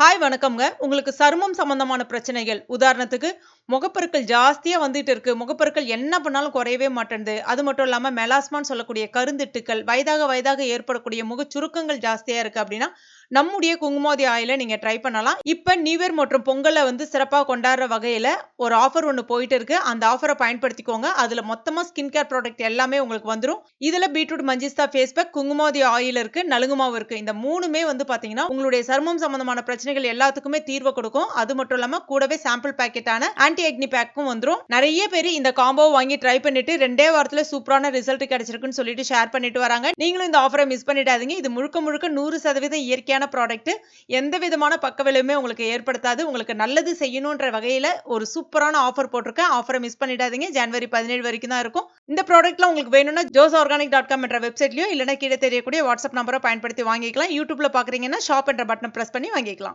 Hi வணக்கம்ங்க. உங்களுக்கு சருமம் சம்மந்தமான பிரச்சனைகள், உதாரணத்துக்கு முகப்பொருட்கள் ஜாஸ்தியா வந்துட்டு இருக்கு. முகப்பருக்கள் என்ன பண்ணாலும் குறையவே மாட்டேன்து. அது மட்டும் இல்லாமல் மெலாஸ்மான்னு சொல்லக்கூடிய கருந்திட்டுக்கள், வயதாக வயதாக ஏற்படக்கூடிய முக சுருக்கங்கள் ஜாஸ்தியா இருக்கு அப்படின்னா, நம்முடைய குங்குமாதி ஆயில நீங்க ட்ரை பண்ணலாம். இப்போ நியூ இயர் மற்றும் பொங்கலை வந்து சிறப்பாக கொண்டாடுற வகையில ஒரு ஆஃபர் ஒன்று போயிட்டு இருக்கு. அந்த ஆஃபரை பயன்படுத்திக்கோங்க. அதில் மொத்தமாக ஸ்கின் கேர் ப்ராடக்ட் எல்லாமே உங்களுக்கு வந்துடும் இதில் பீட்ரூட் மஞ்சிஸ்தா ஃபேஸ் பேக், குங்குமாதி ஆயில் இருக்கு, நலுங்குமாவும் இருக்குது இருக்கு. இந்த மூணுமே வந்து பார்த்தீங்கன்னா, உங்களுடைய சருமம் சம்மந்தமான பிரச்சனைகள் எல்லாத்துக்குமே தீர்வை கொடுக்கும். அது மட்டும் இல்லாம கூடவே சாம்பிள் பேக்கெட்டான ஆன்டி அக்னி பேக்கும் வந்துடும் நிறைய பேர் இந்த காம்போ வாங்கி ட்ரை பண்ணிட்டு ரெண்டே வாரத்துல சூப்பரான ரிசல்ட் கிடைச்சிருக்குன்னு சொல்லிட்டு ஷேர் பண்ணிட்டு வராங்க. நீங்களும் இந்த ஆஃபரை மிஸ் பண்ணிடாதீங்க. இது முழுக்க முழுக்க 100% இயற்கையான ப்ராடக்ட். எந்த விதமான பக்க விளைவுமே உங்களுக்கு ஏற்படுத்தாது. உங்களுக்கு நல்லது செய்யணுன்ற வகையில ஒரு சூப்பரான ஆஃபர் போட்டிருக்கேன். ஆஃபர மிஸ் பண்ணிடாதீங்க. ஜனவரி 17 வரைக்கும் தான் இருக்கும். இந்த ப்ராடக்ட்லாம் உங்களுக்கு வேணும்னா ஜோஸ் ஆர்கானிக் டாட் காம் என்ற வெப்சைட்லயோ இல்லைன்னா கீழே தெரியக்கூடிய வாட்ஸ்அப் நம்பரை பயன்படுத்தி வாங்கிக்கலாம். யூடியூப்ல பார்க்குறீங்கன்னா ஷாப் என்ற பட்டன் பிரஸ் பண்ணி வாங்கிக்கலாம்.